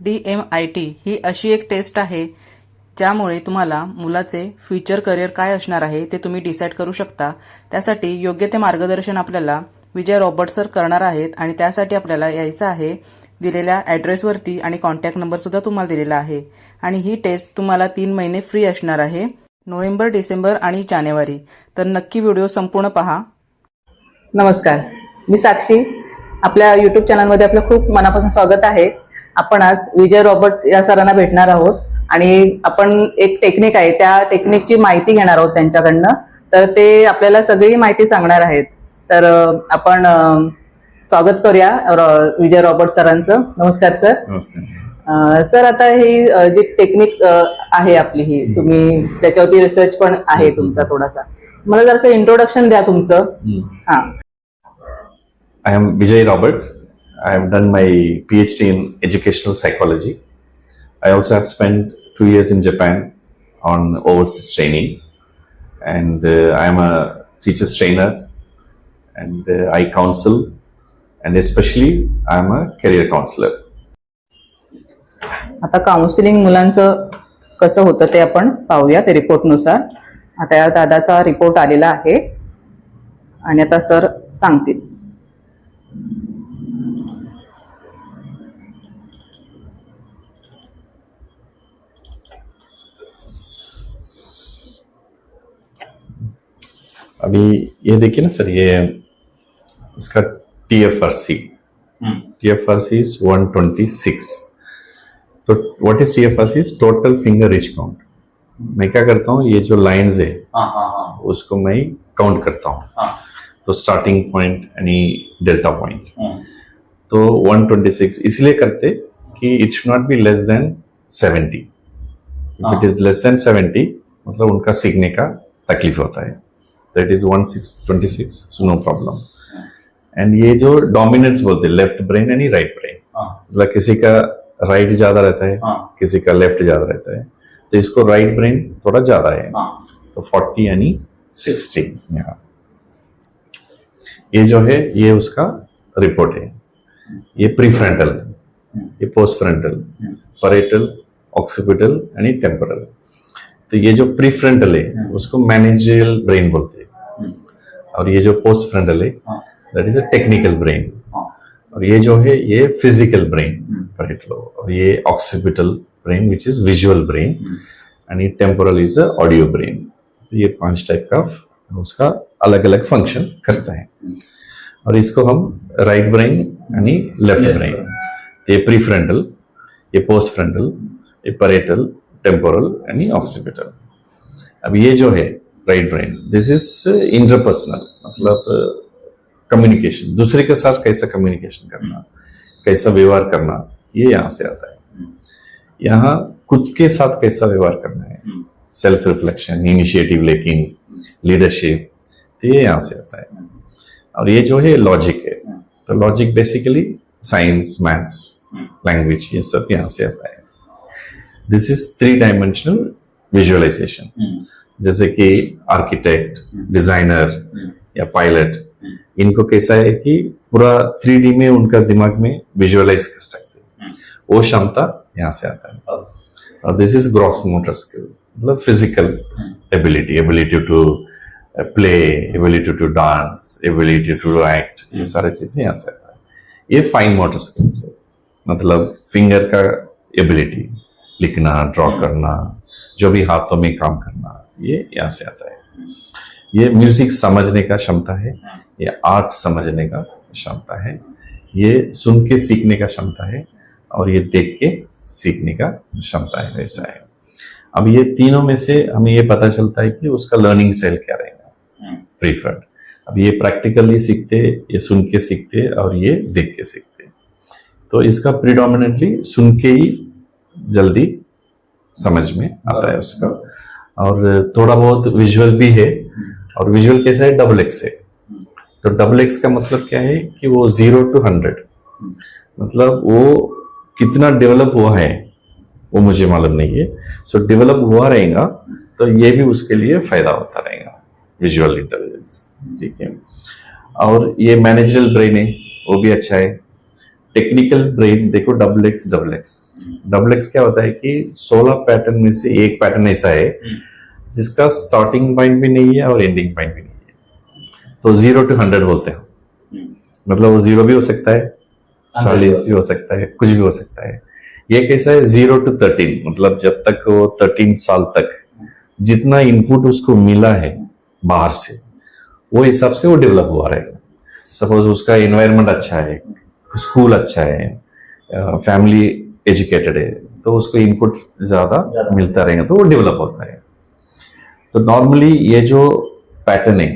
D M I T ही अशी एक टेस्ट आहे ज्यामुळे तुम्हाला मुलाचे फ्युचर करिअर काय असणार आहे ते तुम्ही डिसाईड करू शकता. त्यासाठी योग्य ते मार्गदर्शन आपल्याला विजय रॉबर्ट सर करणार आहेत आणि त्यासाठी आपल्याला यायचं आहे दिलेल्या ॲड्रेसवरती आणि कॉन्टॅक्ट नंबर सुद्धा तुम्हाला दिलेला आहे. आणि ही टेस्ट तुम्हाला तीन महिने फ्री असणार आहे नोव्हेंबर डिसेंबर आणि जानेवारी. तर नक्की व्हिडिओ संपूर्ण पहा. नमस्कार. मी साक्षी. आपल्या युट्यूब चॅनलमध्ये आपलं खूप मनापासून स्वागत आहे. आपण आज विजय रॉबर्ट या सरांना भेटणार आहोत. आणि आपण एक टेक्निक आहे त्या टेक्निकची माहिती घेणार आहोत त्यांच्याकडनं. तर ते आपल्याला सगळी माहिती सांगणार आहेत. तर आपण स्वागत करूया विजय रॉबर्ट सरांचं. नमस्कार सर. सर आता ही जी टेक्निक आहे आपली ही तुम्ही त्याच्यावरती रिसर्च पण आहे तुमचा थोडासा. मला जरासं इंट्रोडक्शन द्या तुमचं. हा. I am Vijay Robert. I have done my PhD in educational psychology. I also have spent two years in Japan on overseas training, and uh, I am a teacher's trainer, and uh, I counsel, and especially I am a career counselor. आता counselling मुलांचं कसं होतं ते आपण पाहूया ते रिपोर्टनुसार आता या दादाचा रिपोर्ट आलेला आहे आणि आता सर सांगतील अभी ये देखिए ना सर ये इसका T F R C T F R C is one twenty six तो what is T F R C total finger ridge count मैं क्या करता हूँ ये जो लाइंस है हाँ हाँ हाँ। उसको मैं काउंट करता हूँ। तो स्टार्टिंग पॉइंट यानी डेल्टा पॉइंट हम्म, तो 126 इसलिए करते कि it should not be less than 70 if. It is less than 70 मतलब उनका सीखने का तकलीफ़ होता है। That is 1626 so no problem and ये जो डोमिनेंट्स बोलते हैं लेफ़्ट ब्रेन यानी राइट ब्रेन हाँ। मतलब किसी का राइट right ज़्यादा रहता है हाँ। किसी का लेफ़्ट ज़्यादा रहता है। तो इसको राइट ब्रेन थोड़ा ज़्यादा है। हाँ। तो 40 यानी 60 यहाँ। ये जो है ये उसका रिपोर्ट है। ये प्रीफ्रंटल ये पोस्ट फ्रंटल परेटल ऑक्सीपिटल यानी टेम्परल तो ये जो प्रीफ्रंटल है उसको मैनेजरियल ब्रेन बोलते हैं। और ये जो पोस्ट फ्रंटल है। That is a technical brain और ये जो है ये फ़िज़िकल ब्रेन परेटल और ये occipital brain which is visual brain and ये temporal is a audio brain ये पाँच टाइप का उसका अलग अलग फ़ंक्शन करता है। और इसको हम राइट ब्रेन यानी लेफ़्ट ब्रेन ये प्रीफ्रंटल ये पोस्ट फ्रंटल ये परेटल टेम्पोरल यानी ऑक्सीपिटल अब ये जो है right brain this is interpersonal मतलब कम्युनिकेशन दूसरे के साथ कैसा कम्युनिकेशन करना कैसा व्यवहार करना ये यहाँ से आता है। यहाँ खुद के साथ कैसा व्यवहार करना है। Self reflection initiative taking leadership तो ये यहाँ से आता है। और ये जो है लॉजिक है। तो logic basically science maths language ये सब यहाँ से आता है। This is three dimensional visualisation hmm, जैसे कि आर्किटेक्ट डिज़ाइनर या पायलट इनको कैसा है कि पूरा थ्री में उनका दिमाग में विजुअलाइज कर सकते हैं। वो क्षमता यहाँ से आता है। और- और this is gross motor skill मतलब physical ability ability to play ability to dance ability to act ये सारी चीज़ें यहाँ से आता है। ये फाइन मोटर स्किल्स है। मतलब फिंगर का एबिलिटी लिखना ड्रॉ करना जो भी हाथों में काम करना ये यहाँ से आता है। ये म्यूज़िक समझने का क्षमता है, ये आर्ट समझने का क्षमता है, ये सुन के सीखने का क्षमता है और ये देख के सीखने का क्षमता है वैसा है। अब ये तीनों में से हमें ये पता चलता है कि उसका लर्निंग स्टाइल क्या रहेगा। प्रीफर्ड अब ये प्रैक्टिकली सीखते, ये सुन के सीखते और ये देख के सीखते। तो इसका प्रिडोमिनेटली सुन के ही जल्दी समझ में आता है उसका। और थोड़ा बहुत विजुअल भी है। और विजुअल कैसा है डबल एक्स है तो डबल एक्स का मतलब क्या है कि वो ज़ीरो टू हंड्रेड मतलब वो कितना डेवलप हुआ है वो मुझे मालूम नहीं है। सो so, डेवलप हुआ रहेगा तो ये भी उसके लिए फ़ायदा होता रहेगा विजुअल इंटेलिजेंस ठीक है? और ये मैनेजरल ब्रेन है वो भी अच्छा है। टेक्निकल ब्रेन देखो double X double X double X क्या होता है कि 16 पैटर्न में से एक पैटर्न ऐसा है, जिसका स्टार्टिंग पॉइंट भी नहीं है और एंडिंग पॉइंट भी नहीं है। तो ज़ीरो टू हंड्रेड बोलते हैं। मतलब वो ज़ीरो भी हो सकता है, चालीस भी हो सकता है, कुछ भी हो सकता है। ये कैसा है? ज़ीरो टू थर्टीन मतलब जब तक वो थर्टीन साल तक जितना इनपुट उसको मिला है बाहर से, वो हिसाब से वो डेवलप हुआ रहेगा। सपोज़ उसका एनवायरमेंट अच्छा है स्कूल अच्छा है फैमिली एजुकेटेड है तो उसको इनपुट ज़्यादा मिलता रहेगा तो वो डेवलप होता है। तो नॉर्मली ये जो पैटर्न है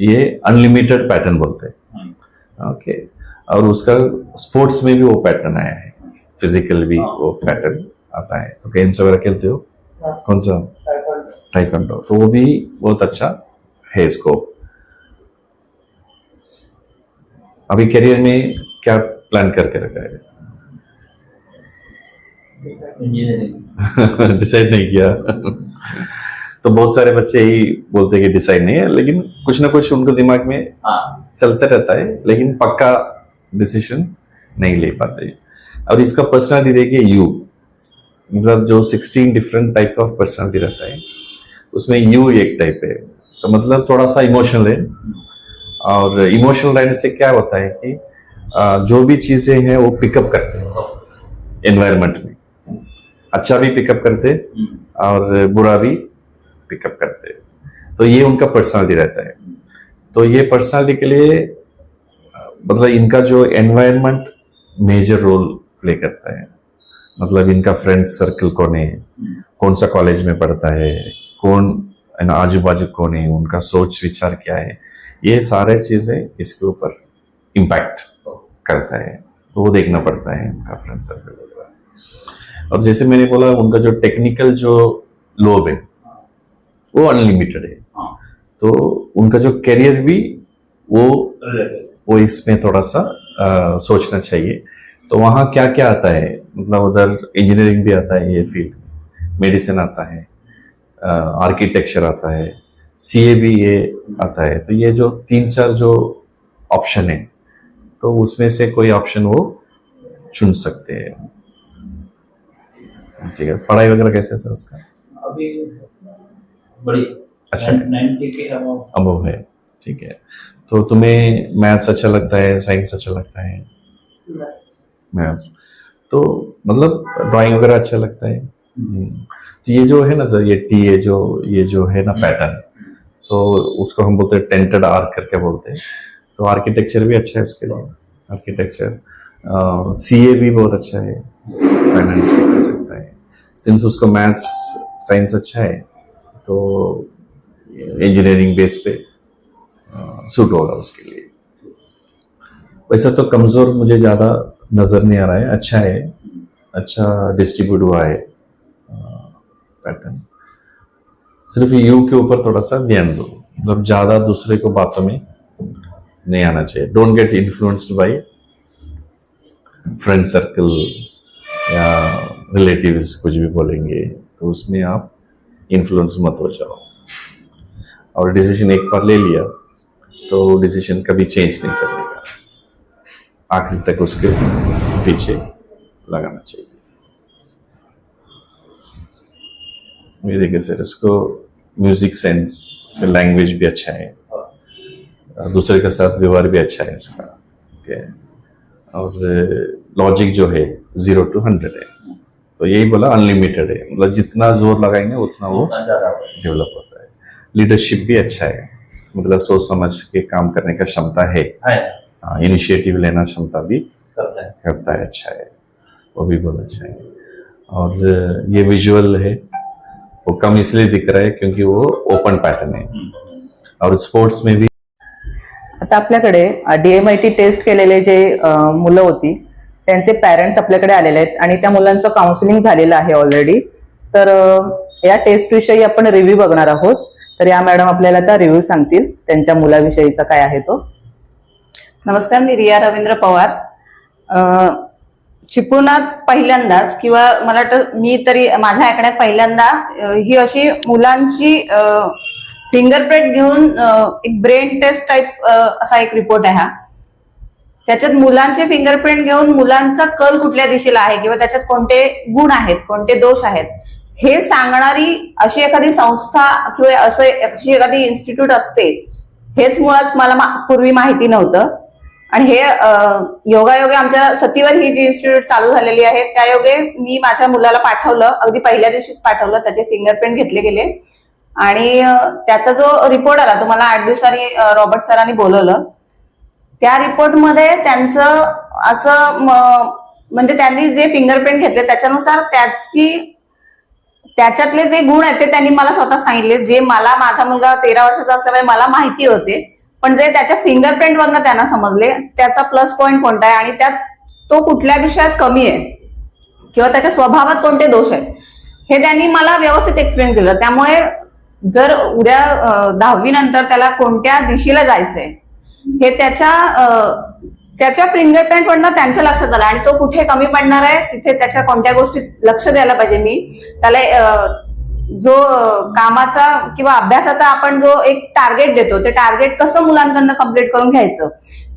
ये अनलिमिटेड पैटर्न बोलते हैं। ओके और उसका स्पोर्ट्स में भी वो पैटर्न आया है। फ़िज़िकल भी वो पैटर्न आता है। तो गेम्स वगैरह खेलते हो? कौन सा? टाइकंडो तो वो भी बहुत अच्छा है स्कोप अभी करियर में क्या प्लान करके रखा है? डिसाइड नहीं किया। तो बहुत सारे बच्चे ही बोलते हैं कि डिसाइड नहीं है लेकिन कुछ ना कुछ उनको दिमाग में चलता रहता है लेकिन पक्का डिसीज़न नहीं ले पाते और इसका पर्सनालिटी देखिए यू मतलब जो 16 डिफरेंट टाइप ऑफ़ पर्सनालिटी रहता है उसमें यू एक टाइप है। तो मतलब थोड़ा सा इमोशनल है। और इमोशनल रहने से क्या होता है कि जो भी चीज़ें हैं, वो पिकअप करते हैं। एनवायरनमेंट में। अच्छा भी पिकअप करते और बुरा भी पिकअप करते। तो ये उनका पर्सनालिटी रहता है। तो ये पर्सनालिटी के लिए मतलब इनका जो एनवायरनमेंट मेजर रोल प्ले करता है। मतलब इनका फ्रेंड सर्कल कौन है? कौन सा कॉलेज में पढ़ता है? कौन आजू बाजू कौन है? उनका सोच विचार क्या है? ये सारे चीज़ें इसके ऊपर इम्पैक्ट करता है तो वो देखना पड़ता है उनका फ्रेंड सर्कल वगैरह और जैसे मैंने बोला उनका जो टेक्निकल जो लोब है वो अनलिमिटेड है। हाँ। तो उनका जो करियर भी वो वो इसमें थोड़ा सा अ, सोचना चाहिए। तो वहाँ क्या क्या आता है? मतलब उधर इंजीनियरिंग भी आता है ये फ़ील्ड मेडिसिन आता है आर्किटेक्चर आता है सीए भी ये आता है। तो ये जो तीन चार जो ऑप्शन है तो उसमें से कोई ऑप्शन वो चुन सकते हैं। ठीक है पढ़ाई वगैरह कैसे सर उसका? अभी बड़ी अच्छा। अब है ठीक है। तो तुम्हें मैथ्स अच्छा लगता है साइंस अच्छा लगता है? मैथ्स तो मतलब ड्राइंग वगैरह अच्छा लगता है? हम्म। तो ये जो है ना सर ये टी ये जो ये जो है ना पैटर्न तो उसको हम बोलते हैं टेंटेड आर्क करके बोलते हैं। तो आर्किटेक्चर भी अच्छा है उसके लिए। आर्किटेक्चर सी ए भी बहुत अच्छा है। फाइनेंस भी कर सकता है। सिंस उसको मैथ्स साइंस अच्छा है तो इंजीनियरिंग बेस पे सूट होगा उसके लिए। वैसा तो कमज़ोर मुझे ज़्यादा नज़र नहीं आ रहा है। अच्छा है। अच्छा डिस्ट्रीब्यूट हुआ है पैटर्न सिर्फ़ यू के ऊपर थोड़ा सा ध्यान दो। मतलब ज़्यादा दूसरे को बातों में नहीं आना चाहिए। Don't get influenced by friend circle या रिलेटिव्स कुछ भी बोलेंगे तो उसमें आप इन्फ्लुएंस मत हो जाओ। और डिसीज़न एक बार ले लिया तो डिसीज़न कभी चेंज नहीं करने का। आखिर तक उसके पीछे लगाना चाहिए। देखिए सर उसको म्यूज़िक सेंस उसका लैंग्वेज भी अच्छा है। दूसरे के साथ व्यवहार भी अच्छा है उसका। ओके और लॉजिक जो है ज़ीरो टू हंड्रेड है। तो यही बोला अनलिमिटेड है। मतलब जितना ज़ोर लगाएँगे उतना वो डेवलप होता है। लीडरशिप भी अच्छा है। मतलब सोच समझ के काम करने का क्षमता है। है। इनिशिएटिव लेना क्षमता भी करता है। करता है अच्छा है। वो भी बहुत अच्छा है। और ये विजुअल है। वो कम इसलिए दिख रहा है क्योंकि वो ओपन पैटर्न है। और स्पोर्ट्स में भी आता आपल्याकडे डीएमआयटी टेस्ट केलेले जे मुलं होती त्यांचे पॅरेंट्स आपल्याकडे आलेले आहेत आणि त्या मुलांचं काउन्सिलिंग झालेलं आहे ऑलरेडी तर या टेस्ट विषयी आपण रिव्ह्यू बघणार आहोत. तर या मॅडम आपल्याला आता रिव्ह्यू सांगतील त्यांच्या मुलाविषयीचा काय आहे तो. नमस्कार मी रिया रवींद्र पवार. अ, चिपळुणात पहिल्यांदाच किंवा मला वाटतं मी तरी माझ्या ऐकण्यात पहिल्यांदा ही अशी मुलांची फिंगरप्रिंट घेऊन एक ब्रेन टेस्ट टाईप असा एक रिपोर्ट आहे हा. त्याच्यात मुलांचे फिंगरप्रिंट घेऊन मुलांचा कल कुठल्या दिशेला आहे किंवा त्याच्यात कोणते गुण आहेत कोणते दोष आहेत हे सांगणारी अशी एखादी संस्था किंवा असं अशी एखादी इन्स्टिट्यूट असते हेच मुळात मला पूर्वी माहिती नव्हतं. आणि हे योगायोगे आमच्या सतीवर ही जी इन्स्टिट्यूट चालू झालेली आहे त्या योगे मी माझ्या मुलाला पाठवलं अगदी पहिल्या दिवशीच पाठवलं त्याचे फिंगरप्रिंट घेतले गेले. आणि त्याचा जो रिपोर्ट आला तो मला आठ दिवसांनी रॉबर्ट सरांनी बोलवलं. त्या रिपोर्टमध्ये त्यांचं असं म्हणजे त्यांनी जे फिंगरप्रिंट घेतले त्याच्यानुसार त्याची त्याच्यातले जे गुण आहेत ते त्यांनी मला स्वतः सांगितले. जे मला माझा मुलगा तेरा वर्षाचा असल्यामुळे मला माहिती होते पण जे त्याच्या फिंगरप्रिंट वरनं त्यांना समजले त्याचा प्लस पॉईंट कोणता आहे? आणि त्यात तो कुठल्या विषयात कमी आहे? किंवा त्याच्या स्वभावात कोणते दोष आहेत? हे त्यांनी मला व्यवस्थित एक्सप्लेन केलं. त्यामुळे जर उद्या दहावी नंतर त्याला कोणत्या दिशेला जायचंय हे त्याच्या त्याच्या फिंगरप्रिंट वरनं त्यांच्या लक्षात आलं आणि तो कुठे कमी पडणार आहे तिथे त्याच्या कोणत्या गोष्टीत लक्ष द्यायला पाहिजे मी त्याला जो कामाचा किंवा अभ्यासाचा आपण जो एक टार्गेट देतो ते टार्गेट कसं मुलांकडनं कंप्लीट करून घ्यायचं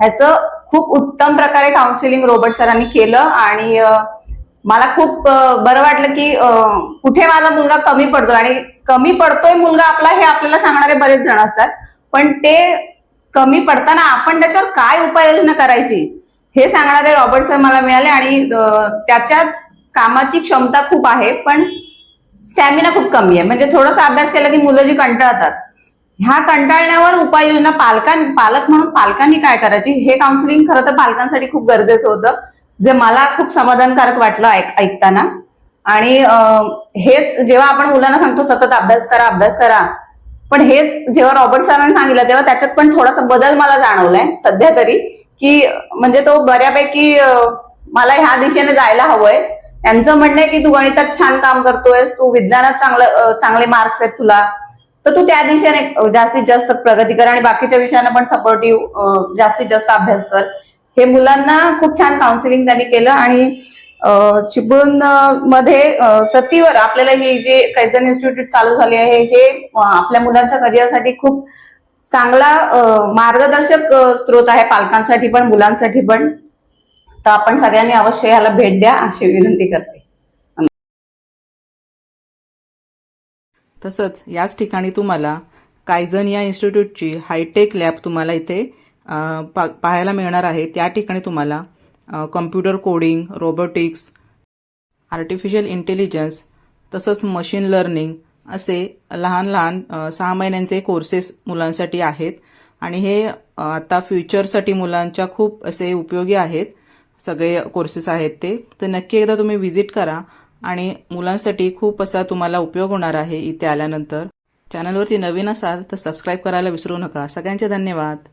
ह्याचं खूप उत्तम प्रकारे काउन्सिलिंग रोबर्ट सरांनी केलं आणि मला खूप बरं वाटलं की कुठे माझा मुलगा कमी पडतो आणि कमी पडतोय मुलगा आपला हे आपल्याला सांगणारे बरेच जण असतात. पण ते कमी पडताना आपण त्याच्यावर काय उपाययोजना करायची? हे सांगणारे रॉबर्ट सर मला मिळाले आणि त्याच्यात कामाची क्षमता खूप आहे पण स्टॅमिना खूप कमी आहे. म्हणजे थोडासा अभ्यास केला की मुलं जी कंटाळतात. ह्या कंटाळण्यावर उपाययोजना पालकां पालक म्हणून पालकांनी काय करायची? हे काउन्सिलिंग खरं तर पालकांसाठी खूप गरजेचं होतं. जे मला खूप समाधानकारक वाटलं ऐकताना. आणि हेच जेव्हा आपण मुलांना सांगतो सतत अभ्यास करा अभ्यास करा पण हेच जेव्हा रॉबर्ट सरांनी सांगितलं तेव्हा त्याच्यात पण थोडासा बदल मला जाणवलाय सध्या तरी की म्हणजे तो बऱ्यापैकी मला ह्या दिशेने जायला हवंय. त्यांचं म्हणणं आहे की तू गणितात छान काम करतोयस तू विज्ञानात चांगलं चांगले मार्क्स आहेत तुला तर तू त्या दिशेने जास्तीत जास्त प्रगती कर आणि बाकीच्या विषयांना पण सपोर्टिव्ह जास्तीत जास्त अभ्यास कर. हे मुलांना खूप छान काउन्सिलिंग त्यांनी केलं आणि चिपळूणमध्ये सतीवर आपल्याला ही जे कैजन इन्स्टिट्यूट चालू झाले आहे हे आपल्या मुलांच्या करिअरसाठी खूप चांगला मार्गदर्शक स्रोत आहे पालकांसाठी पण मुलांसाठी पण. तर आपण सगळ्यांनी अवश्य याला भेट द्या अशी विनंती करते. तसंच याच ठिकाणी तुम्हाला कायझन या इन्स्टिट्यूटची हायटेक लॅब तुम्हाला इथे पा पाहायला मिळणार आहे. त्या ठिकाणी तुम्हाला computer coding robotics artificial intelligence तसंच मशीन लर्निंग असे लहान लहान सहा महिन्यांचे कोर्सेस मुलांसाठी आहेत. आणि हे आता फ्युचरसाठी मुलांच्या खूप असे उपयोगी आहेत. सगळे कोर्सेस आहेत ते. तर नक्की एकदा तुम्ही व्हिजिट करा आणि मुलांसाठी खूप असा तुम्हाला उपयोग होणार आहे इथे आल्यानंतर. चॅनलवरती नवीन असाल तर सबस्क्राईब करायला विसरू नका. सगळ्यांचे धन्यवाद.